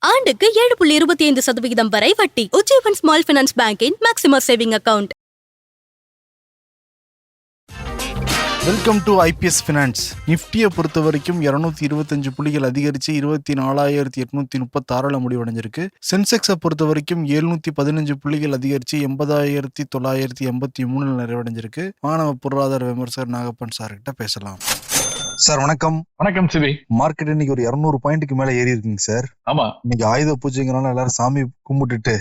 ஆண்டுக்கு ஏழு புள்ளி இருபத்தி ஐந்து சதவிகிதம் வரை வட்டி. Ujjivan small finance பேங்கின் maximum saving account. Welcome to IPS finance. நிஃப்டியை பொறுத்த வரைக்கும் இரநூத்தி இருபத்தஞ்சு புள்ளிகள் அதிகரித்து இருபத்தி நாலாயிரத்தி எட்நூத்தி முப்பத்தாறில் முடிவடைஞ்சிருக்கு. சென்செக்ஸை பொறுத்த வரைக்கும் எழுநூத்தி பதினஞ்சு புள்ளிகள் அதிகரித்து எண்பதாயிரத்தி தொள்ளாயிரத்தி எண்பத்தி மூணில் நிறைவடைஞ்சிருக்கு. மாணவ பொருளாதார விமர்சகர் நாகப்பன் சார்கிட்ட பேசலாம். சார் வணக்கம். வணக்கம் சிவி மார்க்கெட் இன்னைக்கு ஒரு இரநூறு பாயிண்ட்டுக்கு மேல ஏறி இருக்குங்க சார். ஆமா. இன்னைக்கு ஆயுத பூஜைங்கிறனால எல்லாரும் சாமி கும்பிட்டுட்டு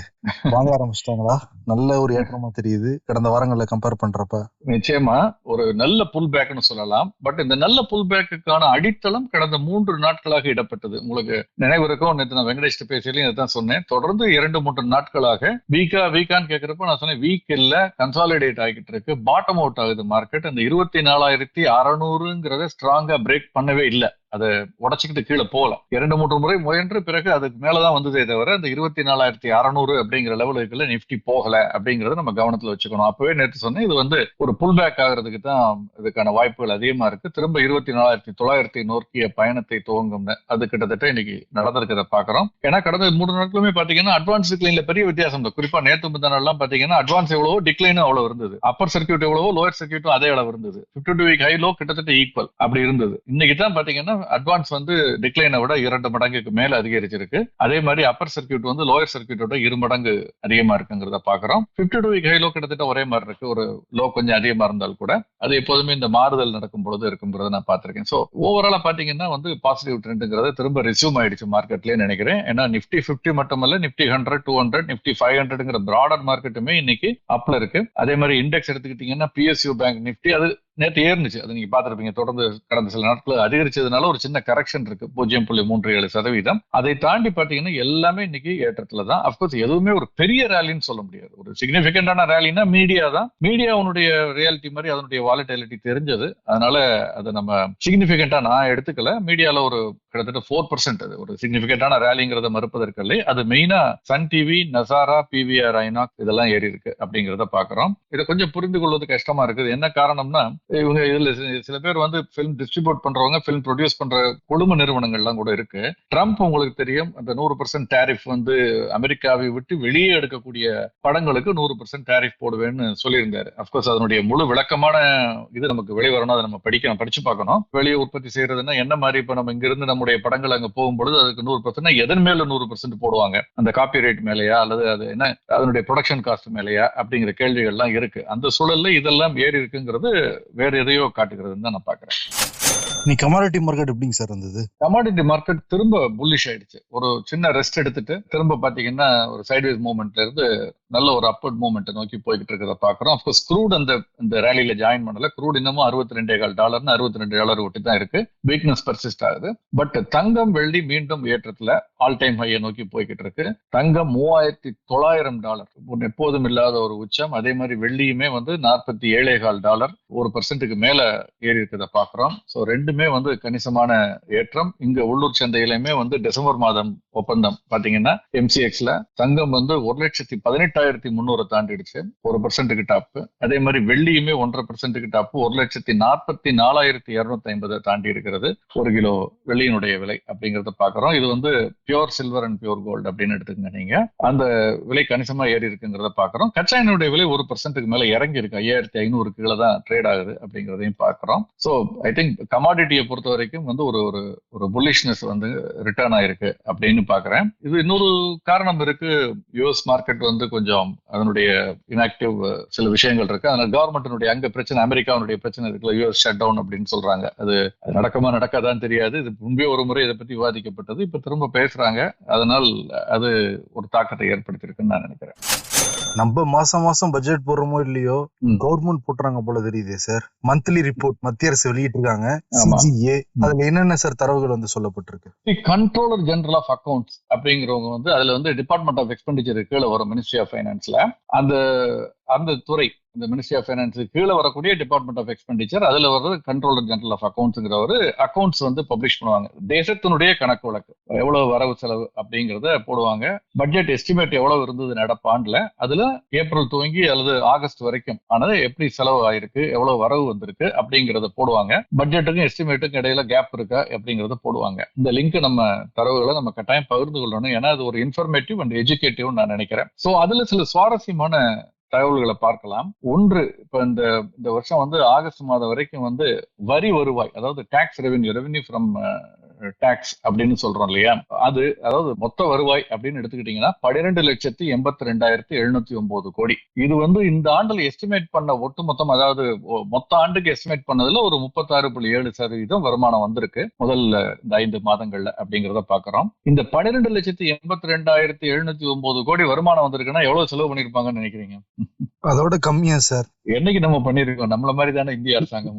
வாங்க ஆரம்பிச்சிட்டாங்களா? நல்ல ஒரு ஏற்றமா தெரியுது. கடந்த வாரங்கள்ல கம்பேர் பண்றப்ப. நிச்சயமா ஒரு நல்ல புல் பேக்னு சொல்லலாம். பட் இந்த நல்ல புல் பேக்குக்கான அடித்தளம் கடந்த மூன்று நாட்களாக இடப்பட்டது. உங்களுக்கு நினைவு இருக்கும் நேற்று நான் வெங்கடேஷ் பேசியிலையும் இதான் சொன்னேன். தொடர்ந்து இரண்டு மூன்று நாட்களாக வீக்கா வீக்கான்னு கேட்கிறப்ப நான் சொன்னேன் வீக் இல்ல கன்சாலிடேட் ஆகிட்டு இருக்கு. பாட்டம் அவுட் ஆகுது மார்க்கெட் இந்த இருபத்தி நாலாயிரத்தி அறநூறுங்கிறத ஸ்ட்ராங்கா பிரேக் பண்ணவே இல்லை. அதை உடச்சிக்கிட்டு கீழே போகல. இரண்டு மூன்று முறை முயன்று பிறகு அதுக்கு மேலதான் வந்ததே தவிர இந்த இருபத்தி நாலாயிரத்தி அறநூறு அப்படிங்கிற லெவலுக்குள்ள நிப்டி போகல அப்படிங்கறத நம்ம கவனத்துல வச்சுக்கணும். அப்பவே நேற்று சொன்னேன் இது வந்து ஒரு புல் பேக் ஆகிறதுக்கு தான் இதுக்கான வாய்ப்புகள் அதிகமா இருக்கு. திரும்ப இருபத்தி நாலாயிரத்தி தொள்ளாயிரத்தி நோக்கிய பயணத்தை துவங்கும்னு அது கிட்டத்தட்ட இன்னைக்கு நடந்திருக்கிறத பாக்குறோம். ஏன்னா கடந்த மூணு நாட்களுமே பாத்தீங்கன்னா அட்வான்ஸ் டிக்ளைன்ல பெரிய வித்தியாசம் இல்லை குறிப்பா நேற்று முந்தின எல்லாம் பாத்தீங்கன்னா அட்வான்ஸ் எவ்வளவோ டிக்ளைனும் அவ்வளவு இருந்தது. அப்பர் சர்க்கியூட் எவ்வளவோ லோயர் சர்க்கியூட்டும் அதே அளவு இருந்தது. Fifty two week high low கிட்டத்தட்ட ஈக்குவல் அப்படி இருந்தது. இன்னைக்கு தான் பாத்தீங்கன்னா அட்வான்ஸ் வந்து டிக்ளைனை விட இரண்டு மடங்குக்கு மேல அதிகரிச்சிருக்கு. அதே மாதிரி அப்பர் சர்க்கியூட் வந்து லோயர் சர்க்கியூட்டோட இரு மடங்கு அதிகமா இருக்குங்கிறத பாக்குறோம். பிப்டி டூ வீக் ஹைலோ கிட்டத்தட்ட ஒரே மாதிரி இருக்கு. ஒரு லோ கொஞ்சம் அதிகமா இருந்தால் கூட. அது எப்போதுமே இந்த மாறுதல் நடக்கும் பொழுது இருக்குங்கிறத நான் பார்த்திருக்கேன். சோ ஓவராலா பாத்தீங்கன்னா வந்து பாசிட்டிவ் ட்ரெண்டுங்கிறத திரும்ப ரிசியூம் ஆயிடுச்சு மார்க்கெட்லயே நினைக்கிறேன். ஏன்னா நிப்டி பிப்டி மட்டுமல்ல Nifty hundred two hundred Nifty five ஹண்ட்ரட்ங்கிற broader மார்க்கெட்டுமே இன்னைக்கு அப்ல இருக்கு. அதே மாதிரி இண்டெக்ஸ் எடுத்துக்கிட்டீங்கன்னா பிஎஸ்யூ பேங்க் நிப்டி அது நேற்று ஏறுனுச்சு. அது நீங்க பார்த்துருப்பீங்க தொடர்ந்து கடந்த சில நாட்கள் அதிகரிச்சதுனால ஒரு சின்ன கரெக்ஷன் இருக்கு. பூஜ்ஜியம் புள்ளி மூன்று ஏழு சதவீதம். அதை தாண்டி பாத்தீங்கன்னா எல்லாமே இன்னைக்கு ஏற்றத்துல தான். அப்கோர்ஸ் எதுவுமே ஒரு பெரிய ரேலின்னு சொல்ல முடியாது. ஒரு சிக்னிபிகண்டான ரேலினா மீடியா தான். மீடியாவுடைய ரியாலிட்டி மாதிரி அதனுடைய வாலிட்டாலிட்டி தெரிஞ்சது. அதனால அதை நம்ம சிக்னிபிகண்டா நான் எடுத்துக்கல. மீடியால ஒரு கிட்டத்தட்ட ஃபோர் பர்சன்ட் அது. ஒரு சிக்னிபிகண்டான ரேலிங்கிறத மறுப்பதற்கில்லை அது மெயினா Sun TV Nazara PVR INOX இதெல்லாம் ஏறி இருக்கு அப்படிங்கிறத பாக்குறோம் இதை கொஞ்சம் புரிந்து கொள்வது கஷ்டமா இருக்குது. என்ன காரணம்னா இவங்க இதுல சில பேர் வந்து ஃபிலிம் டிஸ்ட்ரிபியூட் பண்றவங்க ஃபிலிம் ப்ரொடியூஸ் பண்ற குழும நிறுவனங்கள்லாம் கூட இருக்கு. ட்ரம்ப் உங்களுக்கு தெரியும் அந்த நூறு பர்சன்ட் டேரிஃப் வந்து அமெரிக்காவை விட்டு வெளியே எடுக்கக்கூடிய படங்களுக்கு நூறு பர்சன்ட் டேரிஃப் போடுவேன்னு சொல்லியிருந்தாரு. அப்கோர்ஸ் அதனுடைய முழு விளக்கமான இது நமக்கு வெளிவரணும் அதை நம்ம படிக்கணும் படிச்சு பார்க்கணும். வெளியே உற்பத்தி செய்யறதுன்னா என்ன மாதிரி இப்ப நம்ம இங்கிருந்து நம்முடைய படங்கள் அங்க போகும்பொழுது அதுக்கு நூறு பர்சன்ட் எதன் மேல நூறு பர்சன்ட் போடுவாங்க? அந்த காப்பி ரேட் மேலேயா அல்லது அது என்ன அதனுடைய ப்ரொடக்ஷன் காஸ்ட் மேலேயா அப்படிங்கிற கேள்விகள்லாம் இருக்கு. அந்த சூழல்ல இதெல்லாம் ஏறி இருக்குங்கிறது வேற எதையோ காட்டுகிறதுன்னு தான் நான் பாக்குறேன் நீ கமாடிட்டி மார்க்கெட் எப்படிங்க சார் இருந்தது? கமாடிட்டி மார்க்கெட் திரும்ப புல்லிஷ் ஆயிடுச்சு. ஒரு சின்ன ரெஸ்ட் எடுத்துட்டு திரும்ப பாத்தீங்கன்னா ஒரு சைட்வேஸ் மூவ்மெண்ட்ல இருந்து நல்ல ஒரு அப்வர்ட் மூவ்மெண்ட் நோக்கி போய்கிட்டு இருக்கிறத பாக்குறோம். அப்கோர்ஸ் க்ரூட் அந்த இந்த ரேலியில ஜாயின் பண்ணல. க்ரூட் இன்னமும் அறுபத்தி ரெண்டே கால் டாலர்னு அறுபத்தி ரெண்டு டாலர் ஒட்டி தான் இருக்கு. வீக்னஸ் பர்சிஸ்ட் ஆகுது. பட் தங்கம் வெள்ளி மீண்டும் ஏற்றத்துல ஆல் டைம் ஹையை நோக்கி போய்கிட்டு இருக்கு. தங்கம் மூவாயிரத்தி தொள்ளாயிரம் டாலர் எப்போதும் இல்லாத ஒரு உச்சம். அதே மாதிரி வெள்ளியுமே வந்து நாற்பத்தி ஏழே கால் டாலர் ஒரு பர்சன்ட்டுக்கு மேல ஏறி இருக்கிறத பாக்குறோம். ஸோ ரெண்டுமே வந்து கணிசமான ஏற்றம். இங்க உள்ளூர் சந்தையிலுமே வந்து டிசம்பர் மாதம் ஒப்பந்தம் பாத்தீங்கன்னா எம்சிஎக்ஸ்ல தங்கம் வந்து ஒரு லட்சத்தி பதினெட்டாயிரத்தி முன்னூறு தாண்டிடுச்சு. ஒரு பர்சன்ட்டுக்கு டாப் அதே மாதிரி வெள்ளியுமே ஒன்றரை பர்சன்ட்டுக்கு டாப் ஒரு லட்சத்தி நாற்பத்தி நாலாயிரத்தி இருநூத்தி ஐம்பது தாண்டி இருக்கிறது ஒரு கிலோ வெள்ளியினுடைய விலை அப்படிங்கறத பாக்குறோம். இது வந்து pure silver and pure gold அப்படின்னு எடுத்துக்கங்க நீங்க. அந்த விலை கணிசமா ஏறி இருக்குங்கிறத பாக்குறோம். கச்சா எண்ணெயுடைய விலை ஒரு பர்சன்ட்டுக்கு மேல இறங்கி இருக்கு ஐயாயிரத்தி ஐநூறு கீழே தான் ட்ரேட் ஆகுது அப்படிங்கிறதையும் பார்க்கிறோம் சோ ஐ திங்க் கமாடிட்டியை பொறுத்த வரைக்கும் வந்து ஒரு ஒரு ஒரு புல்லிஷ்னஸ் வந்து ரிட்டர்ன் ஆயிருக்கு அப்படின்னு பாக்குறேன். இது இன்னொரு காரணம் இருக்கு. யுஎஸ் மார்க்கெட் வந்து கொஞ்சம் அதனுடைய இன்ஆக்டிவ் சில விஷயங்கள் இருக்கு. அதனால கவர்மெண்ட்டினுடைய அங்க பிரச்சனை அமெரிக்காவுடைய பிரச்சனை இருக்குல்ல யூஎஸ் ஷட் டவுன் அப்படின்னு சொல்றாங்க. அது அது நடக்குமா நடக்காதான்னு தெரியாது. இது முன்பே ஒரு முறை இதை பத்தி விவாதிக்கப்பட்டது. இப்ப திரும்ப பேசுறாங்க. அதனால் அது ஒரு தாக்கத்தை ஏற்படுத்தியிருக்குன்னு நான் நினைக்கிறேன். நம்ம மாசம் மாசம் பட்ஜெட் போடுறோமோ இல்லையோ. கவர்மெண்ட் போட்டுறாங்க போல தெரியுதே சார் மந்த்லி ரிப்போர்ட் மத்திய அரசு வெளியிட்டு இருக்காங்க ஆமா. சிஜிஏ. அதுல என்னென்ன சார் தரவுகள் வந்து சொல்லப்பட்டிருக்கு கண்ட்ரோலர் ஜெனரல் ஆஃப் அக்கவுண்ட்ஸ் அப்படிங்கிறவங்க வந்து அதுல வந்து டிபார்ட்மெண்ட் ஆஃப் எக்ஸ்பெண்டிச்சர் கீழே வரும் மினிஸ்ட்ரி ஆஃப் ஃபைனான்ஸ்ல அந்த அந்த துறை இந்த மினிஸ்ட்ரி ஆஃப் ஃபைனான்ஸ் கீழே வரக்கூடிய டிபார்ட்மெண்ட் ஆஃப் எக்ஸ்பெண்டிச்சர் அதில் வர்றது கண்ட்ரோலர் ஜெனரல் ஆஃப் அக்கௌண்ட்ஸுங்கிற ஒரு அக்கௌண்ட்ஸ் வந்து பப்ளிஷ் பண்ணுவாங்க. தேசத்தினுடைய கணக்கு வழக்கு. எவ்வளவு வரவு செலவு அப்படிங்கிறத போடுவாங்க. பட்ஜெட் எஸ்டிமேட் எவ்வளவு இருந்தது நடப்பாண்டில் அதில் ஏப்ரல் துவங்கி அல்லது ஆகஸ்ட் வரைக்கும் ஆனது எப்படி செலவு ஆயிருக்கு எவ்வளவு வரவு வந்திருக்கு அப்படிங்கிறத போடுவாங்க. பட்ஜெட்டுக்கும் எஸ்டிமேட்டுக்கும் இடையில கேப் இருக்கா அப்படிங்கிறத போடுவாங்க. இந்த லிங்க் நம்ம தரவுகளை நம்ம கட்டாயம் பகிர்ந்து கொள்ளணும். ஏன்னா அது ஒரு இன்ஃபர்மேட்டிவ் அண்ட் எஜுகேட்டிவ் நான் நினைக்கிறேன். ஸோ அதில் சில சுவாரஸ்யமான தகவல்களை பார்க்கலாம். ஒன்று இப்ப இந்த இந்த வருஷம் வந்து ஆகஸ்ட் மாதம் வரைக்கும் வந்து வரி வருவாய் அதாவது tax revenue revenue from tax அப்படின்னு சொல்றோம் இல்லையா? அது அதாவது மொத்த வருவாய் அப்படின்னு எடுத்துக்கிட்டீங்கன்னா பன்னிரெண்டு லட்சத்தி எண்பத்தி ரெண்டாயிரத்தி எழுநூத்தி ஒன்பது கோடி. இது வந்து இந்த ஆண்டுல எஸ்டிமேட் பண்ண ஒட்டு மொத்தம் அதாவது மொத்த ஆண்டுக்கு எஸ்டிமேட் பண்ணதுல ஒரு முப்பத்தாறு புள்ளி ஏழு சதவீதம் வருமானம் வந்திருக்கு. முதல்ல இந்த ஐந்து மாதங்கள்ல அப்படிங்கிறத பாக்குறோம். இந்த பனிரெண்டு லட்சத்தி எண்பத்தி ரெண்டாயிரத்தி எழுநூத்தி ஒன்பது கோடி வருமானம் வந்திருக்குன்னா எவ்வளவு செலவு பண்ணிருப்பாங்கன்னு நினைக்கிறீங்க? அதோட கம்மியா சார். என்னைக்கு நம்ம பண்ணிருக்கோம் நம்மள மாதிரி தானே இந்திய அரசாங்கம்?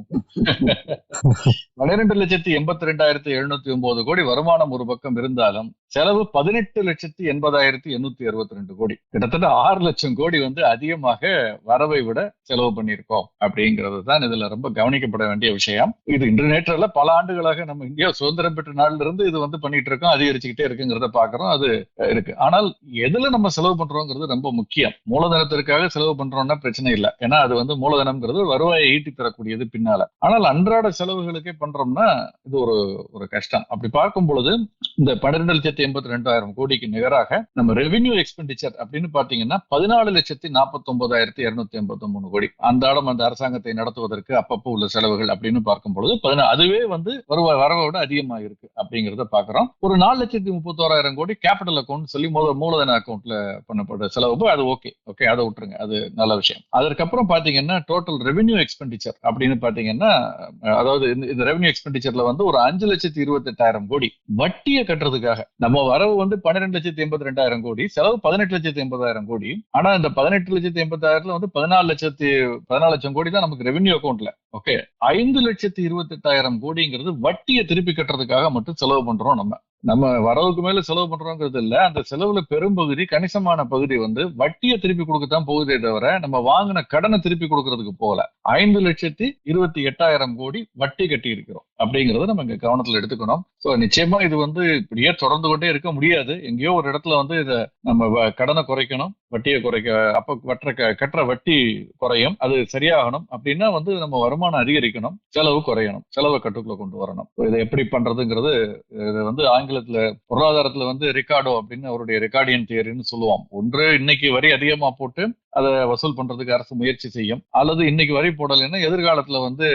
பனிரெண்டு லட்சத்தி எண்பத்தி ரெண்டாயிரத்தி எழுநூத்தி ஒன்பது கோடி வருமானம் ஒரு பக்கம் இருந்தாலும் செலவு பதினெட்டு லட்சத்தி எண்பதாயிரத்தி எண்ணூத்தி அறுபத்தி ரெண்டு கோடி. கிட்டத்தட்ட ஆறு லட்சம் கோடி வந்து அதிகமாக வரவை விட செலவு பண்ணியிருக்கோம் அப்படிங்கிறது தான் இதுல ரொம்ப கவனிக்கப்பட வேண்டிய விஷயம். இது இன்று நேற்றல்ல பல ஆண்டுகளாக நம்ம இந்தியா சுதந்திரம் பெற்ற நாள்ல இருந்து இது வந்து பண்ணிட்டு இருக்கோம் அதிகரிச்சுக்கிட்டே இருக்குங்கிறத பாக்குறோம் அது இருக்கு. ஆனால் எதுல நம்ம செலவு பண்றோங்கிறது ரொம்ப முக்கியம். மூலதனத்திற்காக செலவு பண்றோம் பண்றோம்னா பிரச்சனை இல்லை. ஏன்னா அது வந்து மூலதனம்ங்கிறது வருவாயை ஈட்டி தரக்கூடியது பின்னால. ஆனால் அன்றாட செலவுகளுக்கே பண்றோம்னா இது ஒரு ஒரு கஷ்டம். அப்படி பார்க்கும் பொழுது இந்த பன்னிரெண்டு லட்சத்தி எண்பத்தி ரெண்டாயிரம் கோடிக்கு நிகராக நம்ம ரெவென்யூ எக்ஸ்பெண்டிச்சர் அப்படின்னு பாத்தீங்கன்னா பதினாலு லட்சத்தி நாற்பத்தி ஒன்பதாயிரத்தி இருநூத்தி எண்பத்தி மூணு கோடி. அந்த அன்றாடம் அந்த அரசாங்கத்தை நடத்துவதற்கு அப்பப்போ உள்ள செலவுகள் அப்படின்னு பார்க்கும் பொழுது பதினா அதுவே வந்து வருவாய் வரவை விட அதிகமா இருக்கு அப்படிங்கிறத பாக்குறோம் ஒரு நாலு லட்சத்தி முப்பத்தோராயிரம் கோடி கேபிட்டல் அக்கௌண்ட் சொல்லி மூலதன அக்கௌண்ட்ல பண்ணப்படுற செலவு அது ஓகே ஓகே அதை விட்டுருங்க. அது நல்ல விஷயம். அதற்கப்புறம் பாத்தீங்கன்னா டோட்டல் ரெவென்யூ எக்ஸ்பெண்டிச்சர் அப்படின்னு பாத்தீங்கன்னா அதாவது இந்த- இந்த ரெவென்யூ எக்ஸ்பெண்டிச்சர்ல வந்து ஒரு அஞ்சு லட்சத்தி இருபத்தி எட்டாயிரம் கோடி வட்டியை கட்டுறதுக்காக. நம்ம வரவு வந்து பன்னிரெண்டு லட்சத்தி எண்பத்தி ரெண்டாயிரம் கோடி செலவு பதினெட்டு லட்சத்தி எண்பதாயிரம் கோடி. ஆனா இந்த பதினெட்டு லட்சத்தி எண்பதாயிரத்துல வந்து பதினாலு லட்சத்தி பதினாலு லட்சம் கோடி தான் நமக்கு ரெவென்யூ அக்கௌண்ட்ல ஓகே. ஐந்து லட்சத்தி இருபத்தி எட்டாயிரம் கோடிங்கிறது வட்டியை திருப்பி கட்டுறதுக்காக மட்டும் செலவு பண்றோம் நம்ம. நம்ம வரவுக்கு மேல செலவு பண்றோங்கிறது இல்ல. அந்த செலவுல பெரும்பகுதி கணிசமான பகுதி வந்து வட்டியை திருப்பி கொடுக்கத்தான் போகுதே தவிர நம்ம வாங்கின கடனை திருப்பி கொடுக்கறதுக்கு போகல. ஐந்து லட்சத்தி இருபத்தி எட்டாயிரம் கோடி வட்டி கட்டி இருக்கிறோம் அப்படிங்கறத நம்ம இங்க கவனத்துல எடுத்துக்கணும். சோ நிச்சயமா இது வந்து இப்படியே தொடர்ந்து கொண்டே இருக்க முடியாது. எங்கேயோ ஒரு இடத்துல வந்து இதை நம்ம கடனை குறைக்கணும். வட்டியை குறைக்க அப்ப வற்ற க- கட்டுற வட்டி குறையும். அது சரியாகணும். அப்படின்னா வந்து நம்ம வருமானம் அதிகரிக்கணும். செலவு குறையணும். செலவை கட்டுக்குள்ள கொண்டு வரணும். இதை எப்படி பண்றதுங்கிறது இது வந்து ஆங்கிலத்துல பொருளாதாரத்துல வந்து ரிகார்டோ அப்படின்னு அவருடைய ரெக்கார்டியன் தியரின்னு சொல்லுவோம். ஒன்று இன்னைக்கு வரி அதிகமா போட்டு அதை வசூல் பண்றதுக்கு அரசு முயற்சி செய்யும். அல்லது இன்னைக்கு வரி போடலைன்னா எதிர்காலத்துல வந்து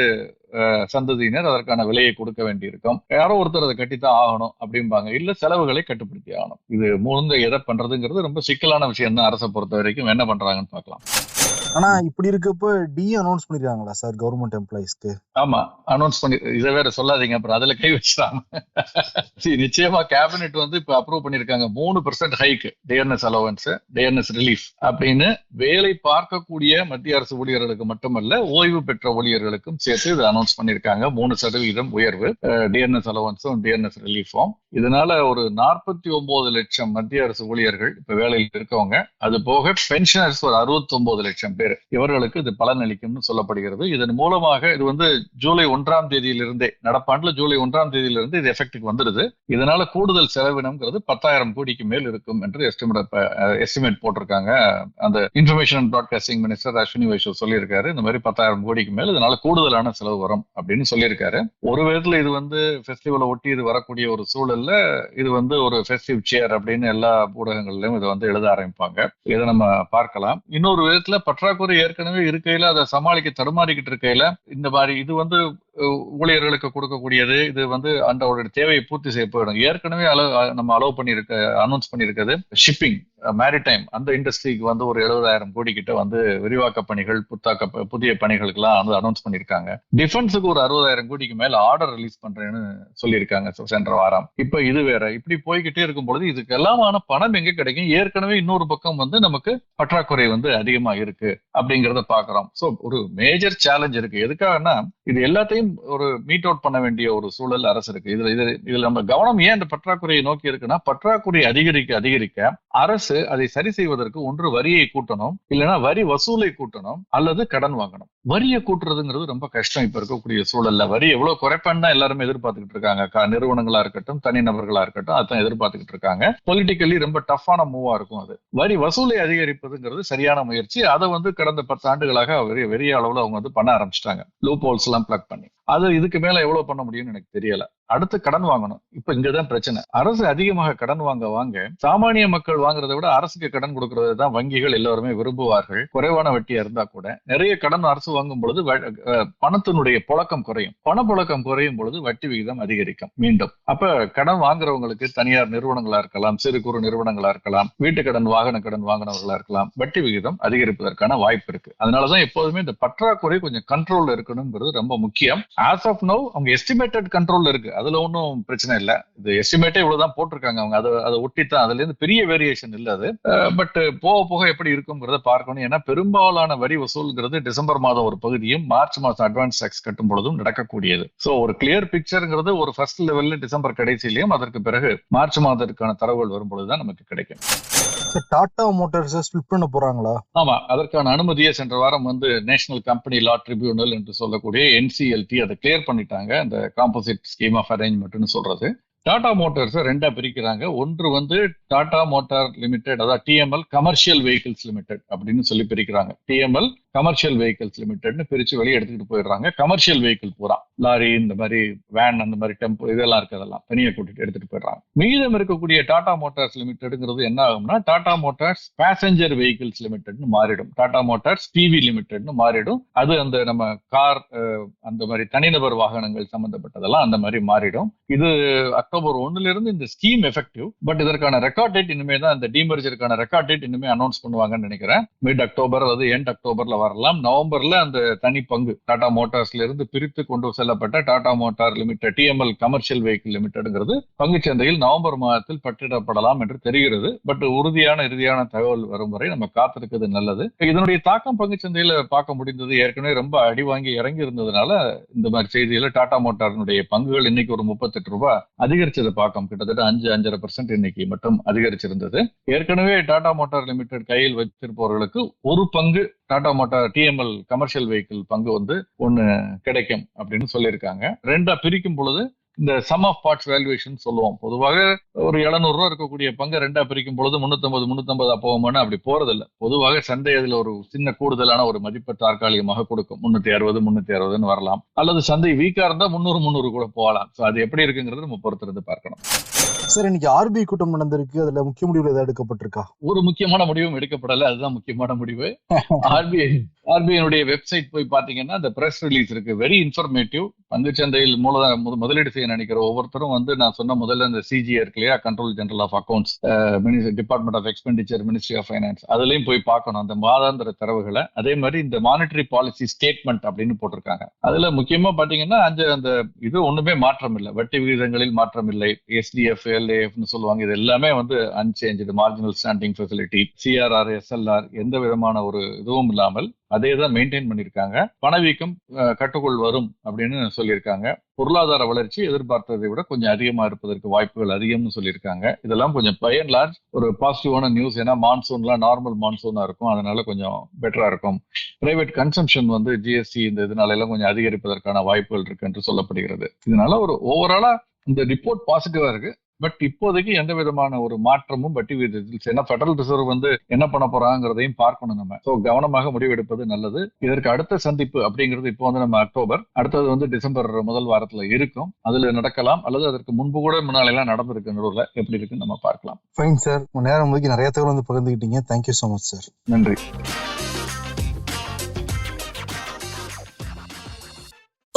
சந்ததியினர் அதற்கான விலையை கொடுக்க வேண்டியிருக்கும். யாரோ ஒருத்தர் அதை கட்டித்தான் ஆகணும் அப்படிம்பாங்க. இல்ல செலவுகளை கட்டுப்படுத்தி ஆகணும். இது மூணு எதை பண்றதுங்கிறது ரொம்ப சிக்கலான விஷயம் தான் அரசை பொறுத்த வரைக்கும். என்ன பண்றாங்கன்னு பார்க்கலாம். ஆனா இப்படி இருக்கப்போ டி அனௌன்ஸ் பண்ணிருக்காங்களா சார் கவர்மெண்ட் எம்ப்ளாயிஸ்க்கு ஆமா அனௌன்ஸ் பண்ணி இதை வேற சொல்லாதீங்க அப்புறம் அதுல கை வச்சிடாம நிச்சயமா கேபினெட் வந்து இப்ப அப்ரூவ் பண்ணிருக்காங்க. மூணு percent hike dearness allowance dearness relief அப்படின்னு வேலை பார்க்கக்கூடிய மத்திய அரசு ஊழியர்களுக்கு மட்டுமல்ல ஓய்வு பெற்ற ஊழியர்களுக்கும் சேர்த்து இது அனௌன்ஸ் பண்ணிருக்காங்க. மூணு சதவீதம் உயர்வு டிஎன்எஸ் அலவன்ஸும் டிஎன்எஸ் ரிலீஃபும் இதனால ஒரு நாற்பத்தி ஒன்பது லட்சம் மத்திய அரசு ஊழியர்கள் இப்ப வேலையில் இருக்கவங்க. அது போக பென்ஷனர்ஸ் ஒரு அறுபத்தி ஒன்பது லட்சம் பேர் இவர்களுக்கு இது பலனளிக்கும்னு சொல்லப்படுகிறது. இதன் மூலமாக இது வந்து ஜூலை ஒன்றாம் தேதியிலிருந்தே நடப்பாண்டுல ஜூலை ஒன்றாம் தேதியிலிருந்து இது எஃபெக்டுக்கு வந்துடுது. இதனால கூடுதல் செலவினம்ங்கிறது பத்தாயிரம் கோடிக்கு மேல் இருக்கும் என்று எஸ்டிமேட் எஸ்டிமேட் போட்டிருக்காங்க. அந்த information and broadcasting minister Ashwini Vaishnaw சொல்லியிருக்காரு இந்த மாதிரி பத்தாயிரம் கோடிக்கு மேல் இதனால கூடுதலான செலவு வரும் அப்படின்னு சொல்லியிருக்காரு. ஒரு விதத்துல இது வந்து ஃபெஸ்டிவலை ஒட்டி இது வரக்கூடிய ஒரு சூழல்ல இது வந்து ஒரு ஃபெஸ்டிவ் சேர் அப்படின்னு எல்லா ஊடகங்கள்லயும் இதை வந்து எழுத ஆரம்பிப்பாங்க. இதை நம்ம பார்க்கலாம். இன்னொரு விதத்துல பற்றாக்குறை ஏற்கனவே இருக்கையில அதை சமாளிக்க தடுமாறிக்கிட்டு இருக்கையில இந்த மாதிரி இது வந்து ஊழியர்களுக்கு கொடுக்கக்கூடியது இது வந்து அந்த அவருடைய தேவையை பூர்த்தி செய்ய போயிடும். ஏற்கனவே அளவு நம்ம அலோவ் பண்ணிருக்க அனௌன்ஸ் பண்ணிருக்கிறது ஷிப்பிங் மேரிடைம் அந்த இண்டஸ்ட்ரிக்கு வந்து ஒரு எழுபதாயிரம் கோடி கிட்ட வந்து விரிவாக்க பணிகள் புத்தாக்க புதிய பணிகளுக்கெல்லாம் வந்து அனௌன்ஸ் பண்ணியிருக்காங்க. டிஃபென்ஸுக்கு ஒரு அறுபதாயிரம் கோடிக்கு மேல ஆர்டர் ரிலீஸ் பண்றேன்னு சொல்லியிருக்காங்க சென்ற வாரம். இப்ப இது வேற. இப்படி போய்கிட்டே இருக்கும் பொழுது இதுக்கெல்லாமான பணம் எங்க கிடைக்கும்? ஏற்கனவே இன்னொரு பக்கம் வந்து நமக்கு பற்றாக்குறை வந்து அதிகமா இருக்கு அப்படிங்கறத பாக்குறோம். சோ ஒரு மேஜர் சேலஞ்ச் இருக்கு. எதுக்காகனா இது எல்லாத்தையும் ஒரு மீட் அவுட் பண்ண வேண்டிய ஒரு சூழல் அரசு இருக்கு. இதுல இது இதுல நம்ம கவனம் ஏன் இந்த பற்றாக்குறையை நோக்கி இருக்குன்னா பற்றாக்குறை அதிகரிக்க அதிகரிக்க அரசு அதை சரி செய்வதற்கு ஒன்று வரியை கூட்டணும் இல்லைன்னா வரி வசூலை கூட்டணும் அல்லது கடன் வாங்கணும். வரியை கூட்டுறதுங்கிறது ரொம்ப கஷ்டம். இப்ப இருக்கக்கூடிய சூழல்ல வரி எவ்வளவு குறைப்பான்னு தான் எல்லாருமே எதிர்பார்த்துக்கிட்டு இருக்காங்க. நிறுவனங்களா இருக்கட்டும் தனிநபர்களா இருக்கட்டும் அதான் எதிர்பார்த்துக்கிட்டு இருக்காங்க. பொலிட்டிக்கலி ரொம்ப டஃப்பான மூவா இருக்கும் அது. வரி வசூலை அதிகரிப்பதுங்கிறது சரியான முயற்சி. அதை வந்து கடந்த பத்து ஆண்டுகளாக பெரிய பெரிய அளவுல அவங்க வந்து பண்ண ஆரம்பிச்சிட்டாங்க. லூப் ஹோல்ஸ் எல்லாம் பிளக் பண்ணி. அது இதுக்கு மேல எவ்வளவு பண்ண முடியும்னு எனக்கு தெரியல. அடுத்து கடன் வாங்கணும். இப்ப இங்கதான் பிரச்சனை. அரசு அதிகமாக கடன் வாங்க வாங்க சாமானிய மக்கள் வாங்குறதை விட அரசுக்கு கடன் கொடுக்கறது தான் வங்கிகள் எல்லாருமே விரும்புவார்கள். குறைவான வட்டியா இருந்தா கூட நிறைய கடன் அரசு வாங்கும் பொழுது பணத்தினுடைய புழக்கம் குறையும். பணப்புழக்கம் குறையும் பொழுது வட்டி விகிதம் அதிகரிக்கும் மீண்டும். அப்ப கடன் வாங்குறவங்களுக்கு தனியார் நிறுவனங்களா இருக்கலாம் சிறு குறு நிறுவனங்களா இருக்கலாம் வீட்டு கடன் வாகன கடன் வாங்கினவர்களா இருக்கலாம் வட்டி விகிதம் அதிகரிப்பதற்கான வாய்ப்பு இருக்கு. அதனாலதான் எப்போதுமே இந்த பற்றாக்குறை கொஞ்சம் கண்ட்ரோல்ல இருக்கணுங்கிறது ரொம்ப முக்கியம். ஆஸ் ஆஃப் நோ அவங்க எஸ்டிமேட்டட் கண்ட்ரோல்ல இருக்கு. அதுல ஒன்றும் பிரச்சனை இல்ல. இது எஸ்டிமேட்டே இவ்வளவுதான் போட்டிருக்காங்க அவங்க. அதை அதை ஒட்டித்தான். அதுல இருந்து பெரிய வேரியேஷன் இல்ல அது. பட் போக போக எப்படி இருக்குங்கிறத பார்க்கணும். ஏன்னா பெரும்பாலான வரி வசூல்ங்கிறது டிசம்பர் மாதம் ஒரு பகுதியும் மார்ச் மாதம் அட்வான்ஸ் டாக்ஸ் கட்டும் பொழுதும் நடக்கக்கூடியது. சோ ஒரு கிளியர் பிக்சர்ங்கிறது ஒரு ஃபர்ஸ்ட் லெவல்ல டிசம்பர் கடைசியிலையும் அதற்கு பிறகு மார்ச் மாதத்திற்கான தரவுகள் வரும் பொழுதுதான் நமக்கு கிடைக்கும். டாடா மோட்டார்ஸ் ஸ்பிளிட் பண்ண போறாங்களா? ஆமா அதற்கான அனுமதியை சென்ற வாரம் வந்து நேஷனல் கம்பெனி லா ட்ரிபியூனல் என்று சொல்லக்கூடிய என்சிஎல்டி அதை கிளியர் பண்ணிட்டாங்க. அந்த காம்போசிட் ஸ்கீம் ஆஃப் அரேஞ்ச்மெண்ட்னு சொல்றது. டாடா மோட்டார்ஸ் ரெண்டா பிரிக்கிறாங்க. ஒன்று வந்து டாடா மோட்டார் லிமிடெட் அதாவது டிஎம்எல் கமர்ஷியல் வெஹிக்கிள்ஸ் லிமிடெட் அப்படின்னு சொல்லி பிரிக்கிறாங்க. டிஎம்எல் கமர்ஷியல் வெஹிக்கிள்ஸ் லிமிடெட்னு பிரிச்சு வெளியே எடுத்துக்கிட்டு போயிடுறாங்க. கமர்ஷியல் வெஹிக்கிள் பூரா. லாரி இந்த மாதிரி வேன் அந்த மாதிரி டெம்போ இதெல்லாம் இருக்கிறதெல்லாம் தனியா கூட்டிட்டு எடுத்துட்டு போயிடுறாங்க. மீதம் இருக்கக்கூடிய டாடா மோட்டார்ஸ் லிமிடெட்ங்கிறது என்ன ஆகும்னா டாடா மோட்டார்ஸ் பேசஞ்சர் வெஹிக்கிள்ஸ் லிமிடெட்னு மாறிடும். டாடா மோட்டார்ஸ் பிவி லிமிடெட்னு மாறிடும். அது அந்த நம்ம கார் அந்த மாதிரி தனிநபர் வாகனங்கள் சம்பந்தப்பட்டதெல்லாம் அந்த மாதிரி மாறிடும். இது அக்டோபர் ஒன்னுல இருந்து இந்த ஸ்கீம் எஃபெக்டிவ் பட் இதற்கான ரெக்கார்ட் டேட் இனிமே தான் இந்த டிமர்ஜருக்கான ரெக்கார்ட் டேட் இனிமே அனௌன்ஸ் பண்ணுவாங்கன்னு நினைக்கிறேன். மிட் அக்டோபர் அதாவது எண்ட் அக்டோபர்ல வரலாம். நவம்பர்ல அந்த தனி பங்கு. டாடா மோட்டார்ஸ்ல இருந்து பிரித்து கொண்டு செல்லப்பட்ட Tata motor limited TML commercial vehicle லிமிடெட்ங்கிறது சந்தையில் நவம்பர் மாதத்தில் பட்டிடப்படலாம் என்று தெரிகிறது. பட் உறுதியான இறுதியான தகவல் வரும் வரை நம்ம காத்திருக்கிறது நல்லது. இதனுடைய தாக்கம் சந்தையில பார்க்க முடிந்தது. ஏற்கனவே ரொம்ப அடி வாங்கி இறங்கி இருந்ததுனால இந்த மாதிரி செய்தியில டாடா மோட்டாரினுடைய பங்குகள் இன்னைக்கு ஒரு முப்பத்தெட்டு ரூபாய் அதிகரிச்சதை பார்க்கும் கிட்டத்தட்ட அஞ்சு அஞ்சரை பர்சன்ட் இன்னைக்கு மட்டும் அதிகரிச்சிருந்தது. ஏற்கனவே டாடா மோட்டார் லிமிடெட் கையில் வைத்திருப்பவர்களுக்கு ஒரு பங்கு Tata motor TML commercial vehicle பங்கு வந்து ஒன்னு கிடைக்கும் அப்படின்னு சொல்லியிருக்காங்க. ரெண்டா பிரிக்கும் பொழுது இந்த சம் ஆஃப் பார்ட்ஸ் வேல்யூவேஷன் சொல்லுவோம். பொதுவாக ஒரு எழுநூறுவா இருக்கக்கூடிய பங்கு ரெண்டா பிரிக்கும் பொழுது முன்னூத்தம்பது முன்னூத்தம்பதா போவோம்னு அப்படி போறதில்ல. பொதுவாக சந்தை அதில் ஒரு சின்ன கூடுதலான ஒரு மதிப்பை தற்காலிகமாக கொடுக்கும். முன்னூத்தி அறுபது முன்னூத்தி அறுபதுன்னு வரலாம். அல்லது சந்தை வீக்கா இருந்தா முந்நூறு முந்நூறு கூட போகலாம். சோ அது எப்படி இருக்குங்கிறது நம்ம பொறுத்திருந்து பார்க்கணும். சார் இன்னைக்கு ஆர்பிஐ கூட்டம் நடந்திருக்கு. அதுல முக்கிய முடிவுகள் ஏதாவது எடுக்கப்பட்டிருக்கா? ஒரு முக்கியமான முடிவும் எடுக்கப்படல. அதுதான் முக்கியமான முடிவு. ஆர்பிஐ ஆர்பிஐனுடைய வெப்சைட் போய் பாத்தீங்கன்னா அந்த பிரஸ் ரிலீஸ் இருக்கு. வெரி இன்ஃபர்மேட்டிவ் பங்குச்சந்தையில் சந்தையில் மு- முதலீடு செய்ய நினைக்கிற ஒவ்வொருத்தரும் வந்து நான் சொன்ன முதல்ல இந்த சிஜிஏ இருக்கு இல்லையா control general of accounts department of expenditure ministry of finance அதுலயும் போய் பார்க்கணும். அந்த மாதாந்திர தரவுகளை. அதே மாதிரி இந்த மானிட்டரி பாலிசி ஸ்டேட்மெண்ட் அப்படின்னு போட்டிருக்காங்க. அதுல முக்கியமா பாத்தீங்கன்னா அந்த அந்த இது ஒண்ணுமே மாற்றம் இல்லை வட்டி விகிதங்களில் மாற்றம் இல்லை எஸ்டிஎஃப் எல்ஏஎஃப்னு சொல்லுவாங்க. இது எல்லாமே வந்து unchanged marginal standing facility CRR SLR எந்த விதமான ஒரு இதுவும் இல்லாமல் அதே தான் மெயின்டைன் பண்ணியிருக்காங்க. பணவீக்கம் கட்டுக்குள் வரும் அப்படின்னு சொல்லியிருக்காங்க. பொருளாதார வளர்ச்சி எதிர்பார்த்ததை விட கொஞ்சம் அதிகமா இருப்பதற்கு வாய்ப்புகள் அதிகம்னு சொல்லியிருக்காங்க. இதெல்லாம் கொஞ்சம் பை அண்ட் லார்ஜ் ஒரு பாசிட்டிவான நியூஸ் ஏன்னா மான்சூன்லாம் நார்மல் மான்சூனா இருக்கும். அதனால கொஞ்சம் பெட்டரா இருக்கும். பிரைவேட் கன்சம்ஷன் வந்து ஜிஎஸ்டி இந்த இதனால எல்லாம் கொஞ்சம் அதிகரிப்பதற்கான வாய்ப்புகள் இருக்கு என்று சொல்லப்படுகிறது. இதனால ஒரு ஓவராலா இந்த ரிப்போர்ட் பாசிட்டிவா இருக்கு. பட் இப்போதைக்கு எந்த விதமான ஒரு மாற்றமும் வட்டி விகிதத்தில் ஏன்னா ஃபெடரல் ரிசர்வ் வந்து என்ன பண்ண போறாங்கிறதையும் பார்க்கணும் நம்ம. ஸோ கவனமாக முடிவெடுப்பது நல்லது. இதற்கு அடுத்த சந்திப்பு அப்படிங்கிறது இப்போ வந்து நம்ம அக்டோபர். அடுத்தது வந்து டிசம்பர் முதல் வாரத்துல இருக்கும். அதுல நடக்கலாம். அல்லது அதற்கு முன்பு கூட முன்னால எல்லாம் நடந்திருக்கு நடுவில். எப்படி இருக்குன்னு நம்ம பார்க்கலாம். ஃபைன் சார் நேரம் ஒதுக்கி நிறைய தகவல் வந்து பகிர்ந்துக்கிட்டீங்க. தேங்க்யூ ஸோ மச் சார் நன்றி.